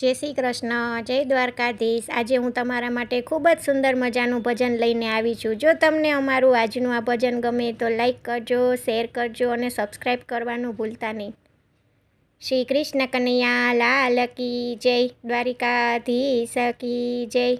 જય શ્રી કૃષ્ણ, જય દ્વારકાધીશ. આજે હું તમારા માટે ખૂબ જ સુંદર મજાનું ભજન લઈને આવી છું. જો તમને અમારું આજનું આ ભજન ગમે તો લાઈક કરજો, શેર કરજો અને સબસ્ક્રાઈબ કરવાનું ભૂલતા નહીં. શ્રી કૃષ્ણ કનૈયા, લાલ કી જય, દ્વારિકાધીશ કી જય.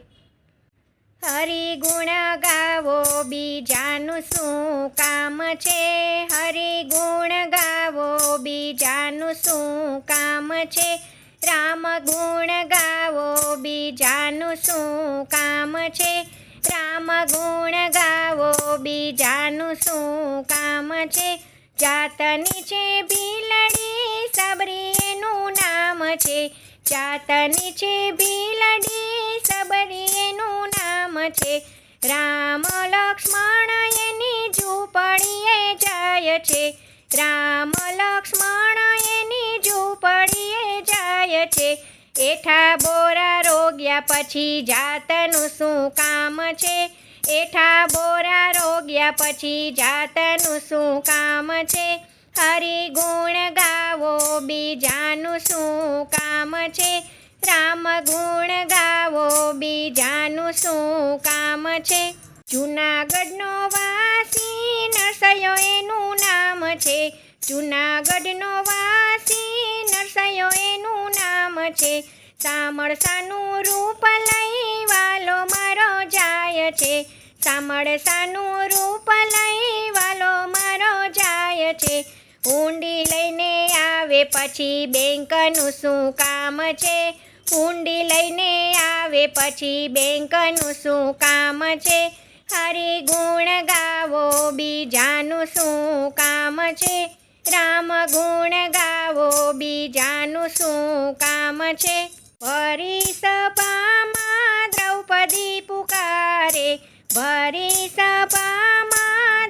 હરિ ગુણ ગાવો, બીજાનું શું કામ છે? હરિ ગુણ ગાવો, બીજાનું શું કામ છે? રામ ગુણ ગાવો, બીજાનું શું કામ છે? રામ ગુણ ગાવો, બીજાનું શું કામ છે? જાતની છે ભીલડી સબરી એનું નામ છે. જાતની છે ભીલડી સબરી એનું નામ છે. રામ લક્ષ્મણ એની ઝૂંપડીએ જાય છે. રામ લક્ષ્મણ એઠા બોરા રોગ્યા પછી જાતનું શું કામ છે? એઠા બોરા રોગ્યા પછી જાતનું શું કામ છે? હરિ ગુણ ગાવો, બીજાનું શું કામ છે? રામ ગુણ ગાવો, બીજાનું શું કામ છે? જૂનાગઢનો વાસી નરસયો એનું નામ છે. જૂનાગઢનો વાસી નરસયો એનું નામ છે. સામળસાનું રૂપ લઈ વાલો મારો જાય છે. સામળસાનું રૂપ લઈ વાલો મારો જાય છે. ઊંડી લઈને આવે પછી બેંકનું શું કામ છે? ઊંડી લઈને આવે પછી બેંકનું શું કામ છે? હરિ ગુણ ગાવો બીજાનું શું કામ છે? રામ ગુણ ગાવો બીજાનું શું કામ છે? ભરી દ્રૌપદી પુકારે, ભરી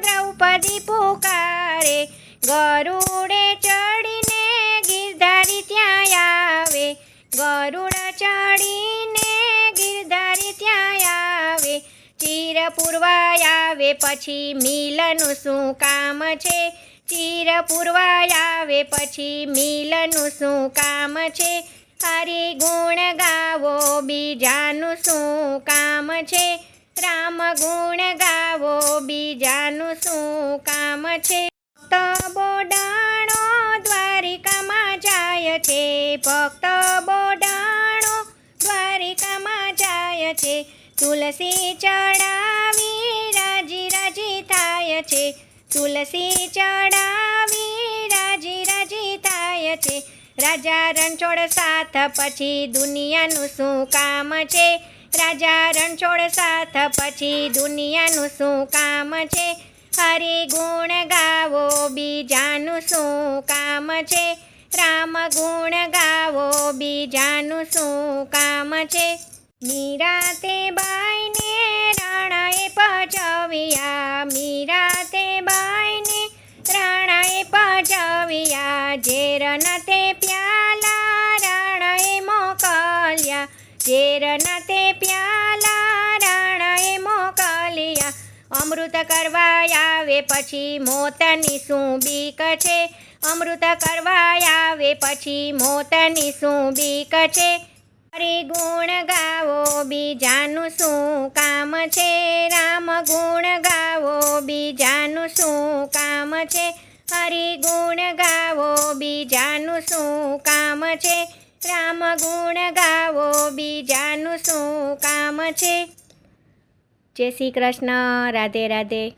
દ્રૌપદી પુકારે, ગરુડે ચડીને ગિરધારી ત્યાં આવે, ગરુડ ચડીને ગિરધારી ત્યાં આવે, ચીર પૂરવાય આવે, પછી મિલનું શું કામ છે? ચીર પૂરવાય આવે, પછી મિલનું શું કામ છે? હરિ ગુણ ગાવો, બીજાનું શું કામ છે? રામ ગુણ ગાવો, બીજાનું શું કામ છે? ભક્ત બોડાણો દ્વારિકામાં જાય છે, ભક્ત બોડાણો દ્વારિકામાં જાય છે. તુલસી ચડાવી રાજી રાજી થાય છે, તુલસી ચડાવી રાજી રાજી થાય છે. રાજા રણછોડ સાથ પછી દુનિયાનું શું કામ છે? રાજા રણછોડ સાથ પછી દુનિયાનું શું કામ છે? હરિ ગુણ ગાવો, બીજાનું શું કામ છે? રામ ગુણ ગાવો, બીજાનું શું કામ છે? મીરાતે બાઈને રાણાએ પચવ્યા મીરાતે ઝેરના તે પ્યાલા રાણાએ મોકલ્યા. અમૃત કરવા આવે પછી મોતની શું બીક છે. અમૃત કરવા આવે પછી મોતની શું બીક છે. હરિ ગુણ ગાવો, બીજાનું શું કામ છે? રામ ગુણ ગાવો, બીજાનું શું કામ છે? હરિ ગુણ ગાવો, બીજાનું શું કામ છે? રામ ગુણ ગાવો બીજાનું શું કામ છે? જય શ્રી કૃષ્ણ રાધે રાધે.